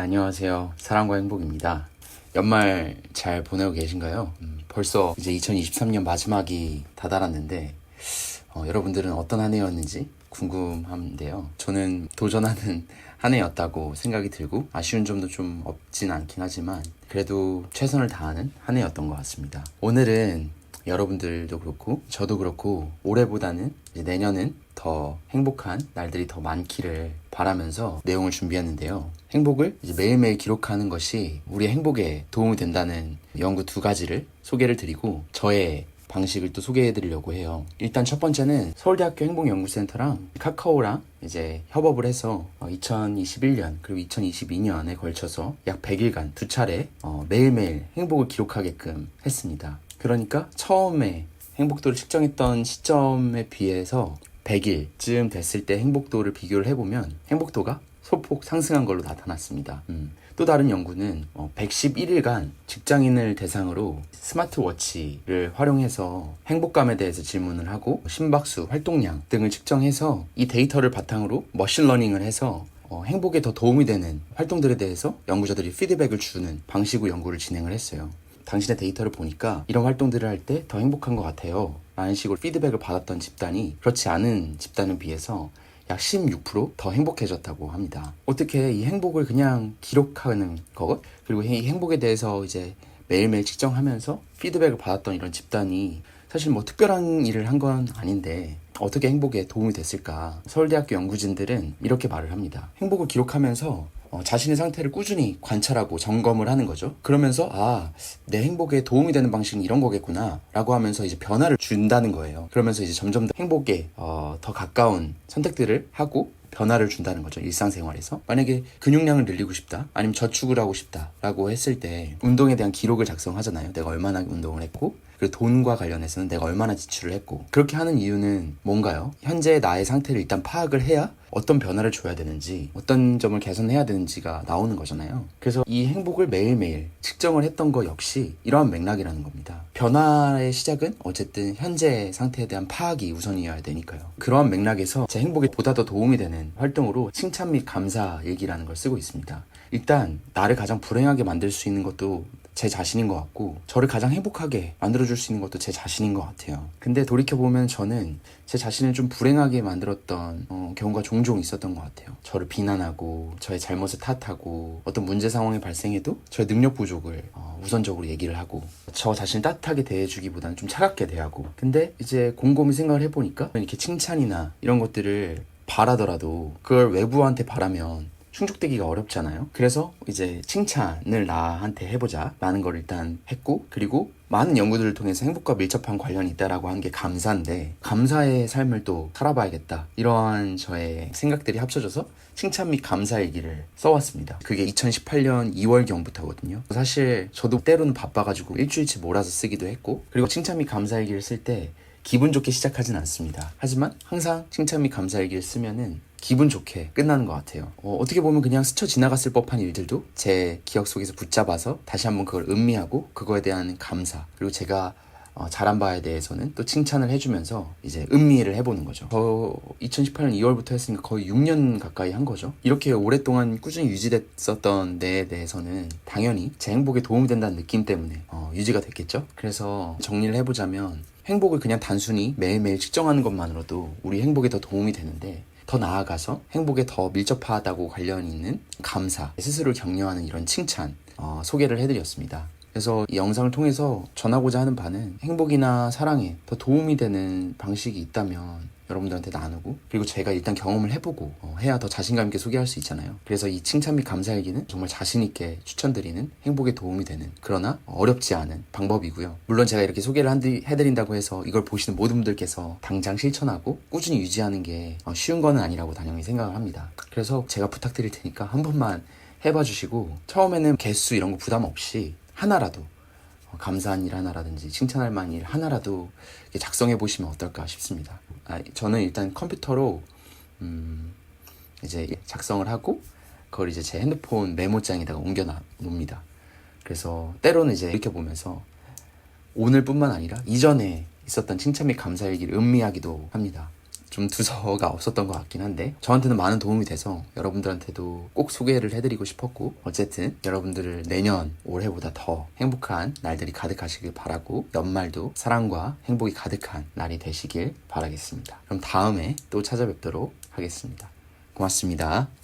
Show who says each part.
Speaker 1: 안녕하세요. 사랑과 행복입니다. 연말 잘 보내고 계신가요? 음, 벌써 이제 2023년 마지막이 다다랐는데, 어, 여러분들은 어떤 한 해였는지 궁금한데요. 저는 도전하는 한 해였다고 생각이 들고, 아쉬운 점도 좀 없진 않긴 하지만, 그래도 최선을 다하는 한 해였던 것 같습니다. 오늘은 여러분들도 그렇고 저도 그렇고 올해보다는 내년은 더 행복한 날들이 더 많기를 바라면서 내용을 준비했는데요. 행복을 매일매일 기록하는 것이 우리의 행복에 도움이 된다는 연구 두 가지를 소개를 드리고 저의 방식을 또 소개해 드리려고 해요. 일단 첫 번째는 서울대학교 행복연구센터랑 카카오랑 이제 협업을 해서 2021년 그리고 2022년에 걸쳐서 약 100일간 두 차례 어, 매일매일 행복을 기록하게끔 했습니다. 그러니까 처음에 행복도를 측정했던 시점에 비해서 100일쯤 됐을 때 행복도를 비교를 해보면 행복도가 소폭 상승한 걸로 나타났습니다. 음. 또 다른 연구는 어, 111일간 직장인을 대상으로 스마트워치를 활용해서 행복감에 대해서 질문을 하고 심박수, 활동량 등을 측정해서 이 데이터를 바탕으로 머신러닝을 해서 어, 행복에 더 도움이 되는 활동들에 대해서 연구자들이 피드백을 주는 방식으로 연구를 진행을 했어요. 당신의 데이터를 보니까 이런 활동들을 할 때 더 행복한 것 같아요. 라는 식으로 피드백을 받았던 집단이 그렇지 않은 집단에 비해서 약 16%더 행복해졌다고 합니다. 어떻게 이 행복을 그냥 기록하는 것, 그리고 이 행복에 대해서 이제 매일매일 측정하면서 피드백을 받았던 이런 집단이 사실 뭐 특별한 일을 한 건 아닌데 어떻게 행복에 도움이 됐을까? 서울대학교 연구진들은 이렇게 말을 합니다. 행복을 기록하면서 어, 자신의 상태를 꾸준히 관찰하고 점검을 하는 거죠. 그러면서 아, 내 행복에 도움이 되는 방식은 이런 거겠구나 라고 하면서 이제 변화를 준다는 거예요. 그러면서 이제 점점 더 행복에 어, 더 가까운 선택들을 하고 변화를 준다는 거죠. 일상생활에서. 만약에 근육량을 늘리고 싶다. 아니면 저축을 하고 싶다. 라고 했을 때 운동에 대한 기록을 작성하잖아요. 내가 얼마나 운동을 했고 그리고 돈과 관련해서는 내가 얼마나 지출을 했고 그렇게 하는 이유는 뭔가요? 현재 나의 상태를 일단 파악을 해야 어떤 변화를 줘야 되는지 어떤 점을 개선해야 되는지가 나오는 거잖아요. 그래서 이 행복을 매일매일 측정을 했던 거 역시 이러한 맥락이라는 겁니다. 변화의 시작은 어쨌든 현재 상태에 대한 파악이 우선이어야 되니까요. 그러한 맥락에서 제 행복에 보다 더 도움이 되는 활동으로 칭찬 및 감사 얘기라는 걸 쓰고 있습니다. 일단 나를 가장 불행하게 만들 수 있는 것도 제 자신인 것 같고 저를 가장 행복하게 만들어줄 수 있는 것도 제 자신인 것 같아요. 근데 돌이켜보면 저는 제 자신을 좀 불행하게 만들었던 어, 경우가 종종 있었던 것 같아요. 저를 비난하고 저의 잘못을 탓하고 어떤 문제 상황이 발생해도 저의 능력 부족을 어, 우선적으로 얘기를 하고 저 자신을 따뜻하게 대해주기보다는 좀 차갑게 대하고 근데 이제 곰곰이 생각을 해보니까 이렇게 칭찬이나 이런 것들을 바라더라도 그걸 외부한테 바라면 충족되기가 어렵잖아요. 그래서 이제 칭찬을 나한테 해보자 라는 걸 일단 했고 그리고 많은 연구들을 통해서 행복과 밀접한 관련이 있다라고 한 게 감사인데 감사의 삶을 또 살아봐야겠다 이러한 저의 생각들이 합쳐져서 칭찬 및 감사 얘기를 써왔습니다. 그게 2018년 2월경부터거든요. 사실 저도 때로는 바빠가지고 일주일치 몰아서 쓰기도 했고 그리고 칭찬 및 감사 얘기를 쓸 때 기분 좋게 시작하진 않습니다. 하지만 항상 칭찬 및 감사 얘기를 쓰면은 기분 좋게 끝나는 것 같아요. 어, 어떻게 보면 그냥 스쳐 지나갔을 법한 일들도 제 기억 속에서 붙잡아서 다시 한번 그걸 음미하고 그거에 대한 감사 그리고 제가 어, 잘한 바에 대해서는 또 칭찬을 해주면서 이제 음미를 해보는 거죠. 저 2018년 2월부터 했으니까 거의 6년 가까이 한 거죠. 이렇게 오랫동안 꾸준히 유지됐었던 데에 대해서는 당연히 제 행복에 도움이 된다는 느낌 때문에 어, 유지가 됐겠죠. 그래서 정리를 해보자면 행복을 그냥 단순히 매일매일 측정하는 것만으로도 우리 행복에 더 도움이 되는데 더 나아가서 행복에 더 밀접하다고 관련 있는 감사, 스스로를 격려하는 이런 칭찬 어, 소개를 해드렸습니다. 그래서 이 영상을 통해서 전하고자 하는 바는 행복이나 사랑에 더 도움이 되는 방식이 있다면 여러분들한테 나누고 그리고 제가 일단 경험을 해보고 어, 해야 더 자신감 있게 소개할 수 있잖아요. 그래서 이 칭찬 및 감사 얘기는 정말 자신 있게 추천드리는 행복에 도움이 되는 그러나 어렵지 않은 방법이고요. 물론 제가 이렇게 소개를 한디- 해드린다고 해서 이걸 보시는 모든 분들께서 당장 실천하고 꾸준히 유지하는 게 어, 쉬운 거는 아니라고 당연히 생각을 합니다. 그래서 제가 부탁드릴 테니까 한 번만 해봐 주시고 처음에는 개수 이런 거 부담 없이 하나라도 어, 감사한 일 하나라든지 칭찬할 만한 일 하나라도 작성해 보시면 어떨까 싶습니다. 아, 저는 일단 컴퓨터로 음, 이제 작성을 하고 그걸 이제 제 핸드폰 메모장에다가 옮겨 놓습니다. 그래서 때로는 이제 이렇게 보면서 오늘뿐만 아니라 이전에 있었던 칭찬 및 감사 얘기를 음미하기도 합니다. 좀 두서가 없었던 것 같긴 한데 저한테는 많은 도움이 돼서 여러분들한테도 꼭 소개를 해드리고 싶었고 어쨌든 여러분들을 내년 올해보다 더 행복한 날들이 가득하시길 바라고 연말도 사랑과 행복이 가득한 날이 되시길 바라겠습니다. 그럼 다음에 또 찾아뵙도록 하겠습니다. 고맙습니다.